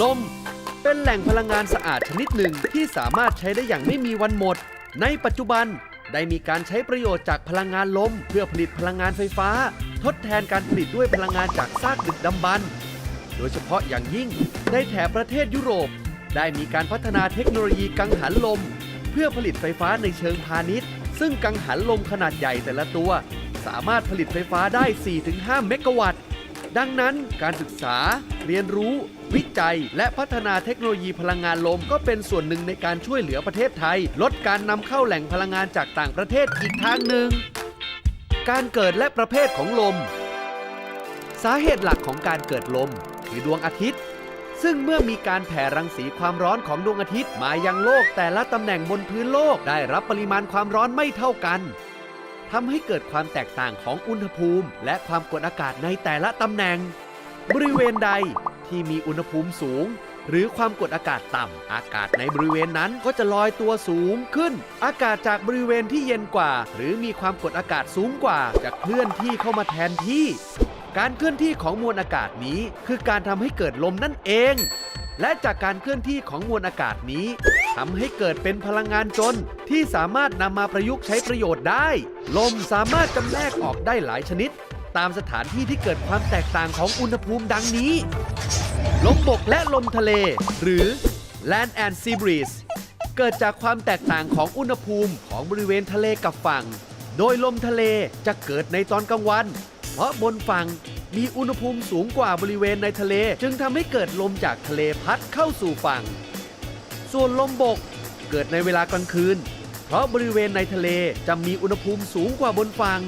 ลม เป็นแหล่งพลังงานสะอาดชนิดหนึ่งที่สามารถใช้ได้อย่างไม่มีวันหมด ในปัจจุบันได้มีการใช้ประโยชน์จากพลังงานลม เพื่อผลิตพลังงานไฟฟ้า ทดแทนการผลิตด้วยพลังงานจากซากดึกดำบรรพ์โดยเฉพาะอย่างยิ่งในแถบประเทศยุโรป ได้มีการพัฒนาเทคโนโลยีกังหันลม เพื่อผลิตไฟฟ้าในเชิงพาณิชย์ ซึ่งกังหันลมขนาดใหญ่แต่ละตัว สามารถผลิตไฟฟ้าได้ 4-5 เมกะวัตต์ ดังนั้นการศึกษา เรียนรู้ วิจัย และพัฒนาเทคโนโลยีพลังงานลม ก็เป็นส่วนหนึ่งในการช่วยเหลือประเทศไทย ลดการนำเข้าแหล่งพลังงานจากต่างประเทศอีกทางหนึ่ง การเกิดและประเภทของลม สาเหตุหลักของการเกิดลมคือดวงอาทิตย์ซึ่งเมื่อมีการแผ่รังสีความร้อนของดวงอาทิตย์มายังโลกแต่ละตำแหน่งบนพื้นโลกได้รับปริมาณความร้อนไม่เท่ากัน ทำให้เกิดความแตกต่างของอุณหภูมิ และความกดอากาศในแต่ละตำแหน่ง บริเวณใดที่มีอุณหภูมิสูง หรือความกดอากาศต่ำอากาศในบริเวณนั้นก็จะลอยตัวสูงขึ้น อากาศจากบริเวณที่เย็นกว่า หรือมีความกดอากาศสูงกว่า จะเคลื่อนที่เข้ามาแทนที่ การเคลื่อนที่ของมวลอากาศนี้คือการทำให้เกิดลมนั่นเอง และจากการเคลื่อนที่ของมวลอากาศนี้ ทำให้เกิดเป็นพลังงานจนที่สามารถนำมาประยุกต์ใช้ประโยชน์ได้ ลมสามารถจำแนกออกได้หลายชนิด ตามสถานที่ที่เกิดความแตกต่างของอุณหภูมิดังนี้ ลมบกและลมทะเล หรือ Land and Sea Breeze เกิดจากความแตกต่างของอุณหภูมิของบริเวณทะเลกับฝั่ง โดยลมทะเลจะเกิดในตอนกลางวัน เพราะบนฝั่งมีอุณหภูมิสูงกว่าบริเวณในทะเล จึงทำให้เกิดลมจากทะเลพัดเข้าสู่ฝั่ง ส่วนลมบกเกิดในเวลากลางคืน เพราะบริเวณในทะเลจะมีอุณหภูมิสูงกว่าบนฝั่ง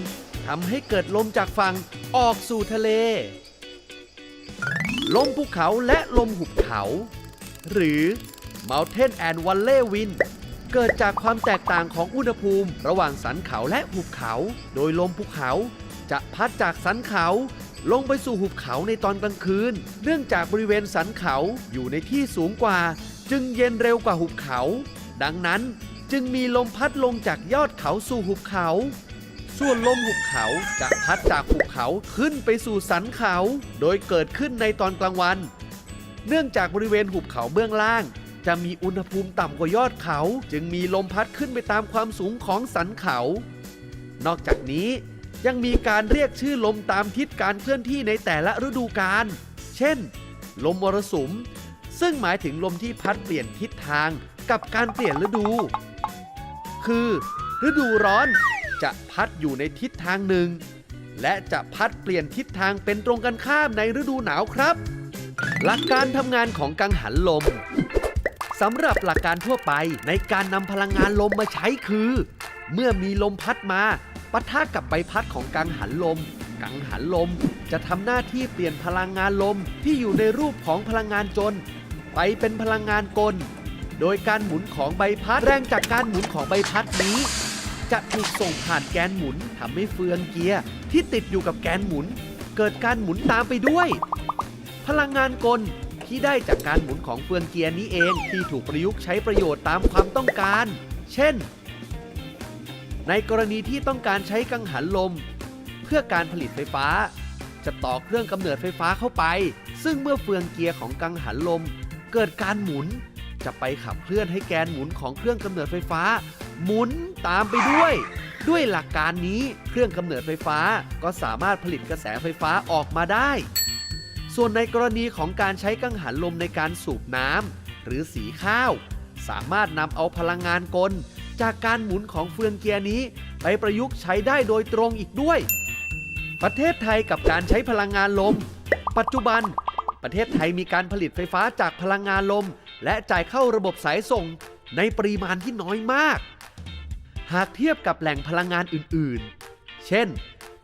ทำให้เกิดลมจากฝั่งออกสู่ทะเล ลมภูเขาและลมหุบเขา หรือ Mountain and Valley Wind เกิดจากความแตกต่างของอุณหภูมิ ระหว่างสันเขาและหุบเขา โดยลมภูเขาจะพัดจากสันเขาลงไปสู่หุบเขาในตอนกลางคืน เนื่องจากบริเวณสันเขาอยู่ในที่สูงกว่า จึงเย็นเร็วกว่าหุบเขา ดังนั้นจึงมีลมพัดลงจากยอดเขาสู่หุบเขา ส่วนลมหุบเขาจะพัดจากหุบเขาขึ้นไปสู่สันเขา โดยเกิดขึ้นในตอนกลางวัน เนื่องจากบริเวณหุบเขาเบื้องล่าง จะมีอุณหภูมิต่ำกว่ายอดเขา จึงมีลมพัดขึ้นไปตามความสูงของสันเขา นอกจากนี้ยังมีการเรียกชื่อลมตามทิศการเคลื่อนที่ในแต่ละฤดูกาล เช่น ลมมรสุม ซึ่งหมายถึงลมที่พัดเปลี่ยนทิศทางกับการเปลี่ยนฤดู คือ ฤดูร้อนจะพัดอยู่ในทิศทางหนึ่ง และจะพัดเปลี่ยนทิศทางเป็นตรงกันข้ามในฤดูหนาวครับ หลักการทำงานของกังหันลมสำหรับหลักการทั่วไปในการนำพลังงานลมมาใช้คือ เมื่อมีลมพัดมาปะทะกับใบพัดของกังหันลม กังหันลมจะทำหน้าที่เปลี่ยนพลังงานลมที่อยู่ในรูปของพลังงานจน ไปเป็นพลังงานกล โดยการหมุนของใบพัดแรงจากการหมุนของใบพัดนี้ จะถูกส่งผ่านแกนหมุนทำให้เฟืองเกียร์ที่ติดอยู่กับแกนหมุน เกิดการหมุนตามไปด้วย พลังงานกลที่ได้จากการหมุนของเฟืองเกียร์นี้เองที่ถูกประยุกต์ใช้ประโยชน์ตามความต้องการ เช่น ในกรณีที่ต้องการใช้กังหันลม เพื่อการผลิตไฟฟ้า จะต่อเครื่องกำเนิดไฟฟ้าเข้าไป ซึ่งเมื่อเฟืองเกียร์ของกังหันลม เกิดการหมุน จะไปขับเคลื่อนให้แกนหมุนของเครื่องกำเนิดไฟฟ้า หมุนตามไปด้วย ด้วยหลักการนี้เครื่องกำเนิดไฟฟ้าก็สามารถผลิตกระแสไฟฟ้าออกมาได้ ส่วนในกรณีของการใช้กังหันลมในการสูบน้ำหรือสีข้าว สามารถนำเอาพลังงานกล จากการหมุนของเฟืองเกียร์นี้ ไปประยุกต์ใช้ได้โดยตรงอีกด้วย ประเทศไทยกับการใช้พลังงานลม ปัจจุบัน ประเทศไทยมีการผลิตไฟฟ้าจากพลังงานลม และจ่ายเข้าระบบสายส่งในปริมาณที่น้อยมาก หากเทียบกับแหล่งพลังงานอื่นๆ เช่น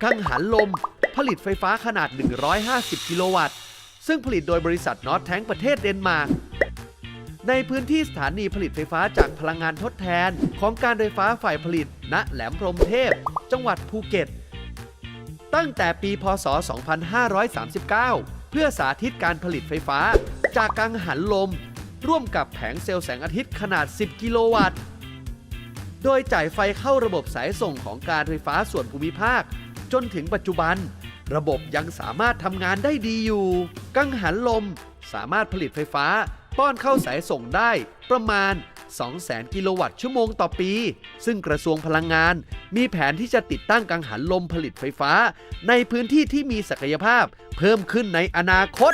กังหันลม ผลิตไฟฟ้าขนาด 150 กิโลวัตต์ ซึ่งผลิตโดยบริษัทนอตแทงประเทศเดนมาร์ก ในพื้นที่สถานีผลิตไฟฟ้าจากพลังงานทดแทนของการไฟฟ้าฝ่ายผลิต ณ แหลมพรหมเทพ จังหวัดภูเก็ต ตั้งแต่ปี พศ 2539 เพื่อสาธิตการผลิตไฟฟ้า จากกังหันลม ร่วมกับแผงเซลล์แสงอาทิตย์ขนาด 10 กิโลวัตต์ โดยจ่ายไฟเข้าระบบสายส่งของการไฟฟ้าส่วนภูมิภาค จนถึงปัจจุบัน ระบบยังสามารถทำงานได้ดีอยู่ กังหันลมสามารถผลิตไฟฟ้า ป้อนเข้าสายส่งได้ประมาณ 200,000 กิโลวัตต์ชั่วโมงต่อปี ซึ่งกระทรวงพลังงาน มีแผนที่จะติดตั้งกังหันลมผลิตไฟฟ้า ในพื้นที่ที่มีศักยภาพ เพิ่มขึ้นในอนาคต